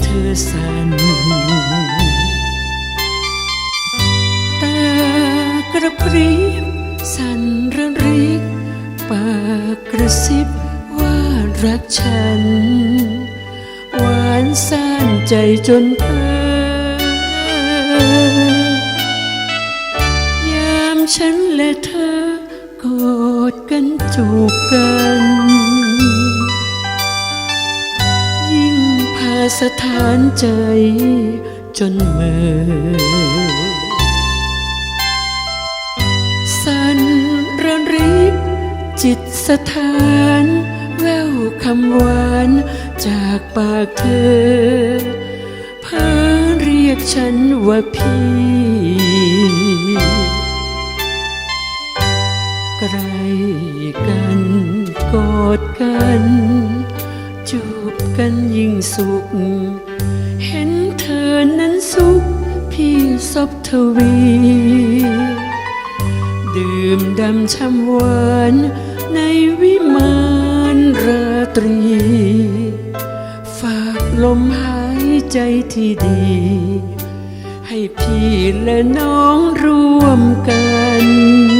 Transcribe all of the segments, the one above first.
เธอสั่นตากระพริบสั่นระริก ปากกระซิบว่ารักฉัน หวานซ่านใจจนเพ้อยามฉันและเธอกอดกันจูบกัน สถานใจจนเมื่อสันระริกจิตสถานแววคำหวานจากปากเธอเพ้อเรียกฉันว่าพี่ใกล้กันกอดกัน จูบกันยิ่งสุข เห็นเธอนั้นสุข พี่ซบทวี ดื่มดำช่ำหวานในวิมานราตรี ฝากลมหายใจที่ดี ให้พี่และน้องร่วมกัน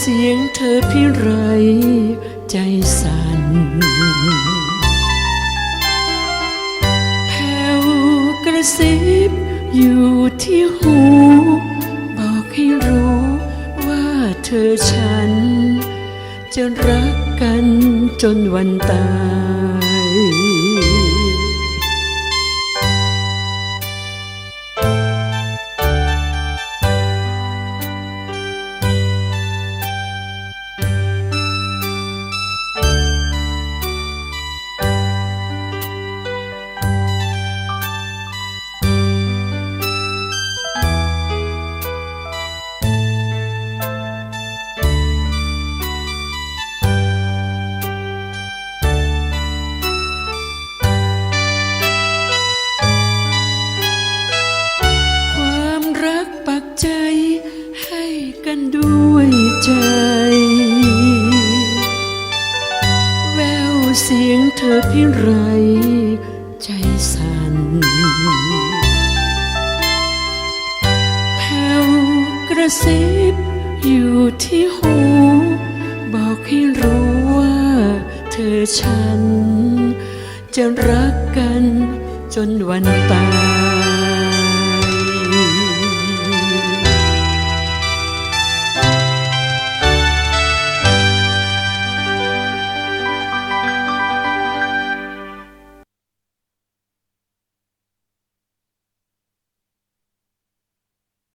เสียงเธอพี่ไรใจสั่นแผ่วกระซิบอยู่ที่หู บอกให้รู้ว่าเธอฉัน จะรักกันจนวันตาย ใจ แววเสียงเธอพี่ไร ใจสั่นแผ่วกระซิบอยู่ที่หู บอกให้รู้ว่าเธอฉัน จะรักกันจนวันตาย